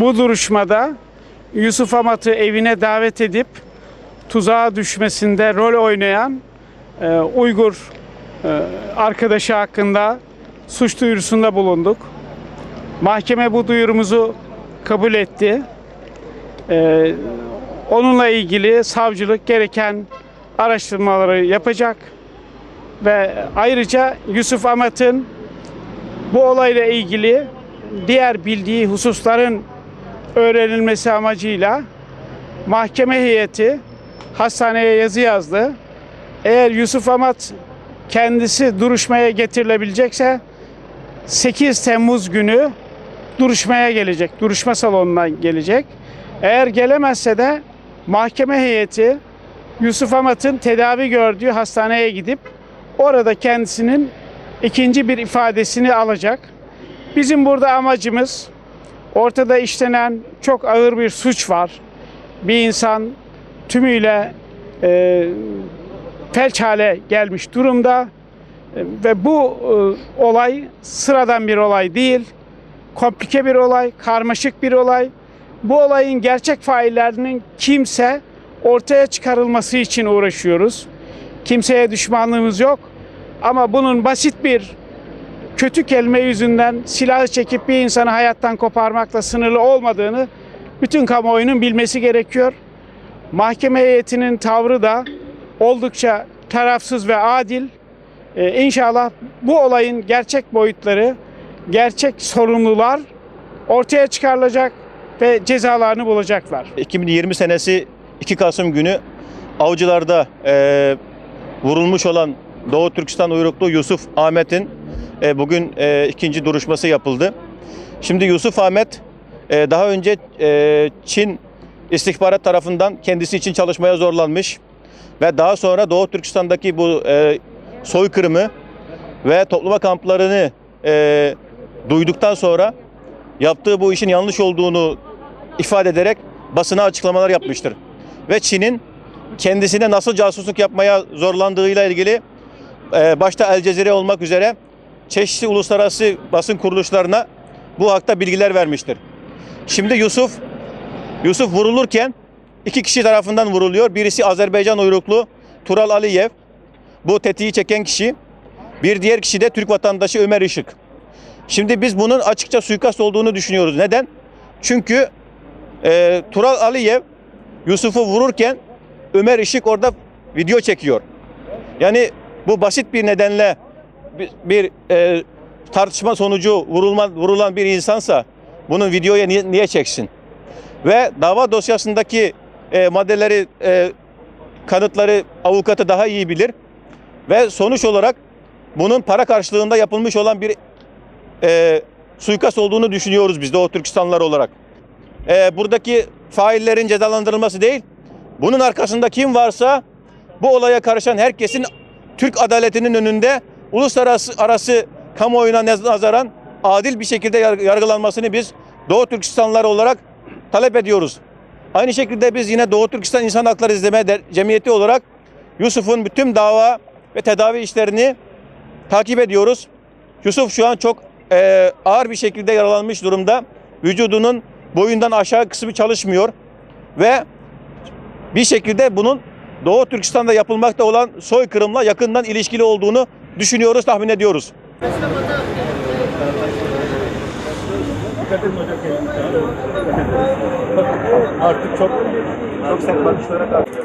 Bu duruşmada Yusuf Amat'ı evine davet edip tuzağa düşmesinde rol oynayan e, Uygur e, arkadaşı hakkında suç duyurusunda bulunduk. Mahkeme bu duyurumuzu kabul etti. E, onunla ilgili savcılık gereken araştırmaları yapacak ve ayrıca Yusuf Amat'ın bu olayla ilgili diğer bildiği hususların öğrenilmesi amacıyla mahkeme heyeti hastaneye yazı yazdı. Eğer Yusuf Amat kendisi duruşmaya getirilebilecekse 8 Temmuz günü duruşmaya gelecek. Duruşma salonuna gelecek. Eğer gelemezse de mahkeme heyeti Yusuf Amat'ın tedavi gördüğü hastaneye gidip orada kendisinin ikinci bir ifadesini alacak. Bizim burada amacımız ortada işlenen çok ağır bir suç var. Bir insan tümüyle e, felç hale gelmiş durumda E, ve bu e, olay sıradan bir olay değil. Komplike bir olay, karmaşık bir olay. Bu olayın gerçek faillerinin kimse ortaya çıkarılması için uğraşıyoruz. Kimseye düşmanlığımız yok. Ama bunun basit bir kötü kelime yüzünden silahı çekip bir insanı hayattan koparmakla sınırlı olmadığını bütün kamuoyunun bilmesi gerekiyor. Mahkeme heyetinin tavrı da oldukça tarafsız ve adil. Ee, inşallah bu olayın gerçek boyutları, gerçek sorumlular ortaya çıkarılacak ve cezalarını bulacaklar. 2020 senesi 2 Kasım günü Avcılar'da e, vurulmuş olan Doğu Türkistan uyruklu Yusuf Ahmet'in e, bugün e, ikinci duruşması yapıldı. Şimdi Yusuf Ahmet e, daha önce Çin istihbarat tarafından kendisi için çalışmaya zorlanmış ve daha sonra Doğu Türkistan'daki bu soykırımı ve toplama kamplarını duyduktan sonra yaptığı bu işin yanlış olduğunu ifade ederek basına açıklamalar yapmıştır. Ve Çin'in kendisine nasıl casusluk yapmaya zorlandığıyla ilgili başta El Cezire olmak üzere çeşitli uluslararası basın kuruluşlarına bu hakta bilgiler vermiştir. Şimdi Yusuf Yusuf vurulurken iki kişi tarafından vuruluyor. Birisi Azerbaycan uyruklu Tural Aliyev. Bu tetiği çeken kişi. Bir diğer kişi de Türk vatandaşı Ömer Işık. Şimdi biz bunun açıkça suikast olduğunu düşünüyoruz. Neden? Çünkü e, Tural Aliyev Yusuf'u vururken Ömer Işık orada video çekiyor. Yani bu basit bir nedenle bir, e, tartışma sonucu vurulma, vurulan bir insansa bunun videoya niye, niye çeksin? Ve dava dosyasındaki e, maddeleri, e, kanıtları avukatı daha iyi bilir. Ve sonuç olarak bunun para karşılığında yapılmış olan bir e, suikast olduğunu düşünüyoruz biz Doğu Türkistanlılar olarak. E, buradaki faillerin cezalandırılması değil, bunun arkasında kim varsa bu olaya karışan herkesin Türk adaletinin önünde uluslararası arası kamuoyuna nazaran adil bir şekilde yar- yargılanmasını biz Doğu Türkistanlılar olarak talep ediyoruz. Aynı şekilde biz yine Doğu Türkistan İnsan Hakları İzleme Cemiyeti olarak Yusuf'un bütün dava ve tedavi işlerini takip ediyoruz. Yusuf şu an çok eee, ağır bir şekilde yaralanmış durumda. Vücudunun boyundan aşağı kısmı çalışmıyor ve bir şekilde bunun Doğu Türkistan'da yapılmakta olan soykırımla yakından ilişkili olduğunu düşünüyoruz, tahmin ediyoruz. Artık çok çok sert bakışlara karşı.